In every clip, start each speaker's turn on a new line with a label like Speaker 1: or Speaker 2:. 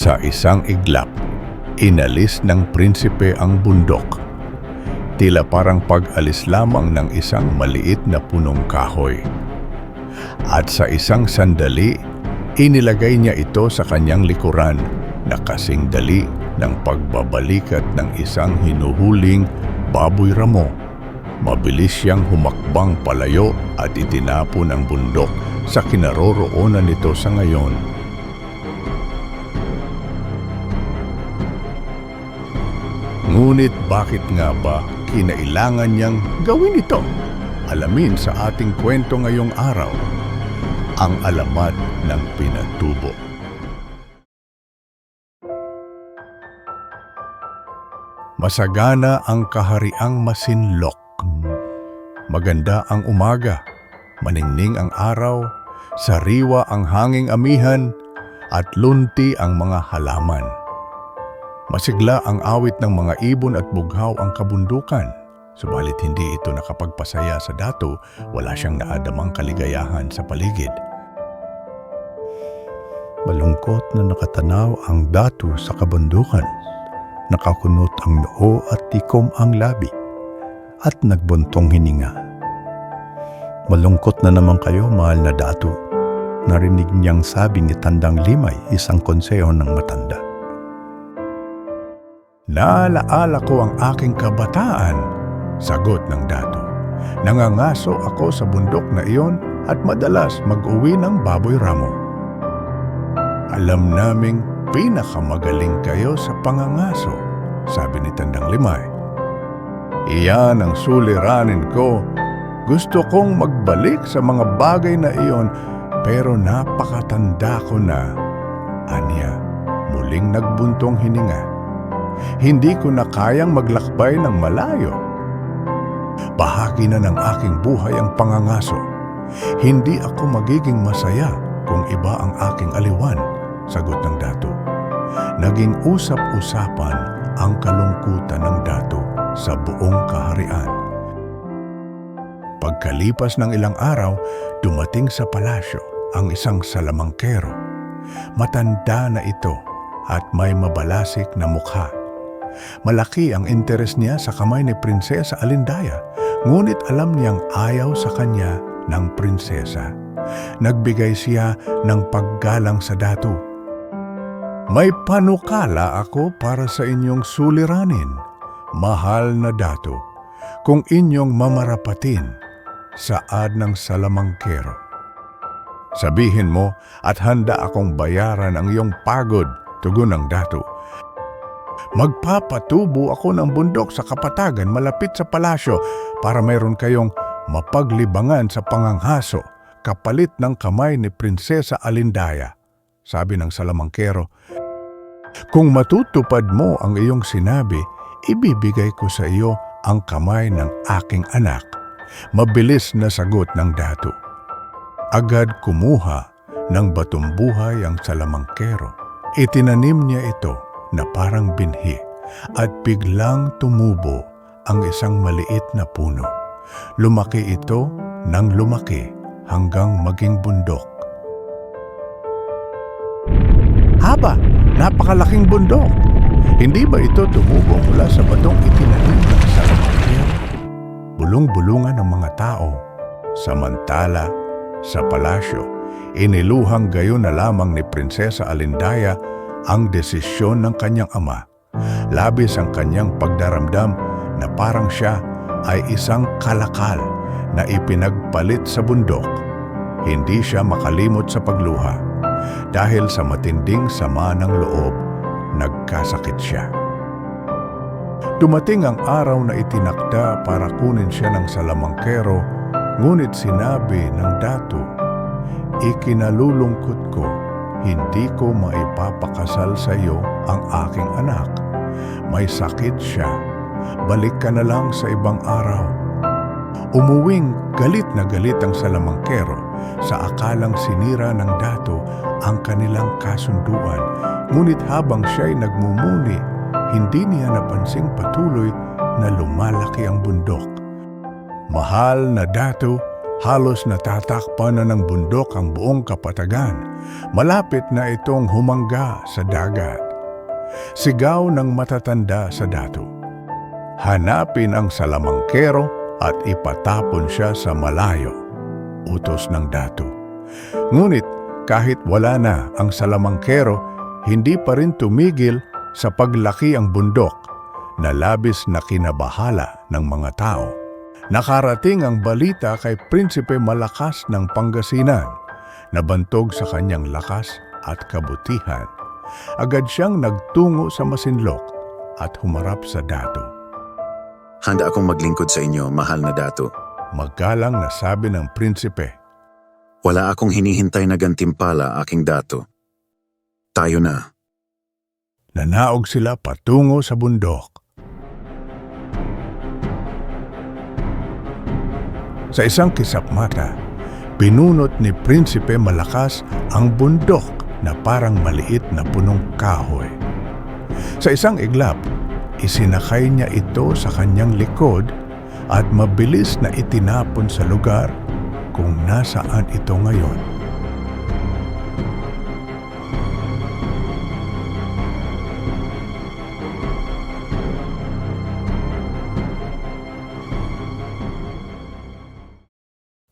Speaker 1: Sa isang iglap, inalis ng prinsipe ang bundok. Tila parang pag-alis lamang ng isang maliit na punong kahoy. At sa isang sandali, inilagay niya ito sa kanyang likuran na kasing dali ng pagbabalikat ng isang hinuhuling baboy ramo. Mabilis siyang humakbang palayo at itinapo ng bundok sa kinaroroonan nito sa ngayon. Ngunit bakit nga ba kinailangan niyang gawin ito? Alamin sa ating kwento ngayong araw, ang alamat ng pinatubo. Masagana ang kahariang masinlok. Maganda ang umaga, maningning ang araw, sariwa ang hanging amihan, at lunti ang mga halaman. Masigla ang awit ng mga ibon at bughaw ang kabundukan. Subalit hindi ito nakapagpasaya sa dato, wala siyang naadamang kaligayahan sa paligid. Malungkot na nakatanaw ang dato sa kabundukan. Nakakunot ang noo at tikom ang labi at nagbuntong hininga. Malungkot na naman kayo, mahal na dato. Narinig niyang sabi ni Tandang Limay, isang konseho ng matanda. Naalaala ko ang aking kabataan, sagot ng dato. Nangangaso ako sa bundok na iyon at madalas mag-uwi ng baboy ramo. Alam naming pinakamagaling kayo sa pangangaso, sabi ni Tandang Limay. Iyan ang suliranin ko. Gusto kong magbalik sa mga bagay na iyon pero napakatanda ko na. Anya, muling nagbuntong hininga. Hindi ko na kayang maglakbay ng malayo. Bahagi na ng aking buhay ang pangangaso. Hindi ako magiging masaya kung iba ang aking aliwan, sagot ng dato. Naging usap-usapan ang kalungkutan ng dato sa buong kaharian. Pagkalipas ng ilang araw, dumating sa palasyo ang isang salamangkero. Matanda na ito at may mabalasik na mukha. Malaki ang interes niya sa kamay ni Prinsesa Alindaya, ngunit alam niyang ayaw sa kanya ng prinsesa. Nagbigay siya ng paggalang sa dato. May panukala ako para sa inyong suliranin, mahal na dato, kung inyong mamarapatin saad ng salamangkero. Sabihin mo at handa akong bayaran ang iyong pagod, tugon ng dato. Magpapatubo ako ng bundok sa kapatagan malapit sa palasyo para mayroon kayong mapaglibangan sa panganghaso kapalit ng kamay ni Prinsesa Alindaya. Sabi ng salamangkero, Kung matutupad mo ang iyong sinabi, ibibigay ko sa iyo ang kamay ng aking anak. Mabilis na sagot ng dato. Agad kumuha ng batumbuhay ang salamangkero. Itinanim niya ito na parang binhi at biglang tumubo ang isang maliit na puno. Lumaki ito ng lumaki hanggang maging bundok. Haba, napakalaking bundok. Hindi ba ito tumubo mula sa batong itinanim ng salamangkero? Bulong-bulungan ng mga tao. Samantala, sa palasyo, iniluhang gayon na lamang ni Prinsesa Alindaya ang desisyon ng kanyang ama. Labis ang kanyang pagdaramdam na parang siya ay isang kalakal na ipinagpalit sa bundok. Hindi siya makalimot sa pagluha. Dahil sa matinding sama ng loob, nagkasakit siya. Dumating ang araw na itinakda para kunin siya ng salamangkero, ngunit sinabi ng dato, Ikinalulungkot ko, hindi ko maipapakasal sa iyo ang aking anak. May sakit siya, balik ka na lang sa ibang araw. Umuwing galit na galit ang salamangkero sa akalang sinira ng dato ang kanilang kasunduan. Ngunit habang siya'y nagmumuni, hindi niya napansing patuloy na lumalaki ang bundok. Mahal na dato, Halos natatakpan na ng bundok ang buong kapatagan. Malapit na itong humangga sa dagat. Sigaw ng matatanda sa dato. Hanapin ang salamangkero at ipatapon siya sa malayo. Utos ng dato. Ngunit kahit wala na ang salamangkero, hindi pa rin tumigil sa paglaki ang bundok na labis na kinabahala ng mga tao. Nakarating ang balita kay Prinsipe Malakas ng Pangasinan, nabantog sa kanyang lakas at kabutihan. Agad siyang nagtungo sa Masinlok at humarap sa dato.
Speaker 2: Handa akong maglingkod sa inyo, mahal na dato.
Speaker 1: Magalang na sabi ng prinsipe,
Speaker 2: Wala akong hinihintay na gantimpala, aking dato. Tayo na.
Speaker 1: nanaog sila patungo sa bundok. Sa isang kisapmata, pinunot ni Prinsipe Malakas ang bundok na parang maliit na punong kahoy. Sa isang iglap, isinakay niya ito sa kanyang likod at mabilis na itinapon sa lugar kung nasaan ito ngayon.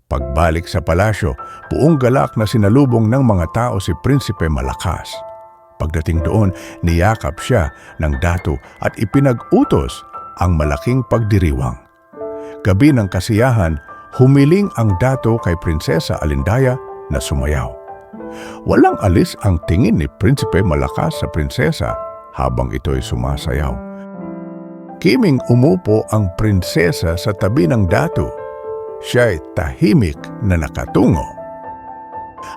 Speaker 1: Pagbalik sa palasyo, buong galak na sinalubong ng mga tao si Prinsipe Malakas. Pagdating doon, niyakap siya ng dato at ipinag-utos ang malaking pagdiriwang. Gabi ng kasiyahan, humiling ang dato kay Prinsesa Alindaya na sumayaw. Walang alis ang tingin ni Prinsipe Malakas sa prinsesa habang ito'y sumasayaw. Kiming umupo ang prinsesa sa tabi ng dato siya'y tahimik na nakatungo.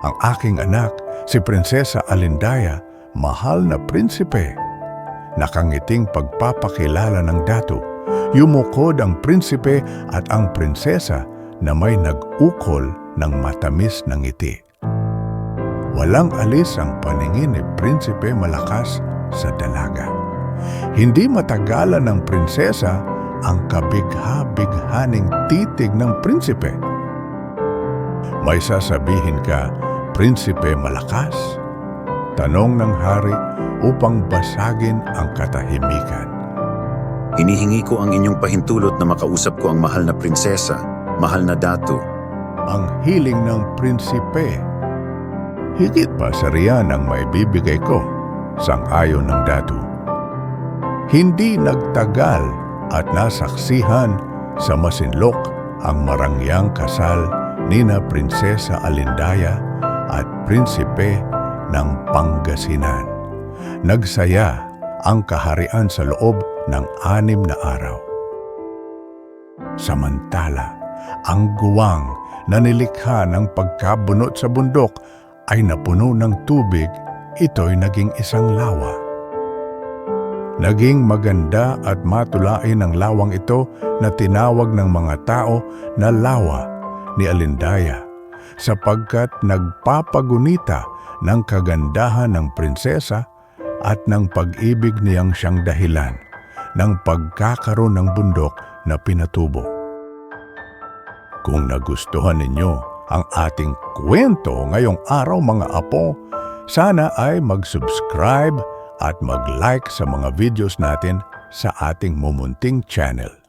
Speaker 1: Ang aking anak, si Prinsesa Alindaya, mahal na prinsipe. Nakangiting pagpapakilala ng dato, yumukod ang prinsipe at ang prinsesa na may nag-ukol ng matamis na ngiti. Walang alis ang paningin ni Prinsipe Malakas sa dalaga. Hindi matagalan ng prinsesa ang kabigha-bighaning titig ng prinsipe. May sasabihin ka, Prinsipe Malakas? Tanong ng hari upang basagin ang katahimikan.
Speaker 2: Hinihingi ko ang inyong pahintulot na makausap ko ang mahal na prinsesa, mahal na dato.
Speaker 1: Ang hiling ng prinsipe. Higit pa sa riyan ang maibibigay ko, sang-ayon ng datu. Hindi nagtagal at nasaksihan sa Masinlok ang marangyang kasal nina Prinsesa Alindaya at Prinsipe ng Pangasinan. Nagsaya ang kaharian sa loob ng anim na araw. Samantala, ang guwang na nilikha ng pagkabunot sa bundok ay napuno ng tubig, ito'y naging isang lawa. Naging maganda at matulain ang lawang ito na tinawag ng mga tao na lawa ni Alindaya sapagkat nagpapagunita ng kagandahan ng prinsesa at ng pag-ibig niyang siyang dahilan ng pagkakaroon ng bundok na pinatubo. Kung nagustuhan ninyo ang ating kwento ngayong araw mga apo, sana ay mag-subscribe at mag-like sa mga videos natin sa ating mumunting channel.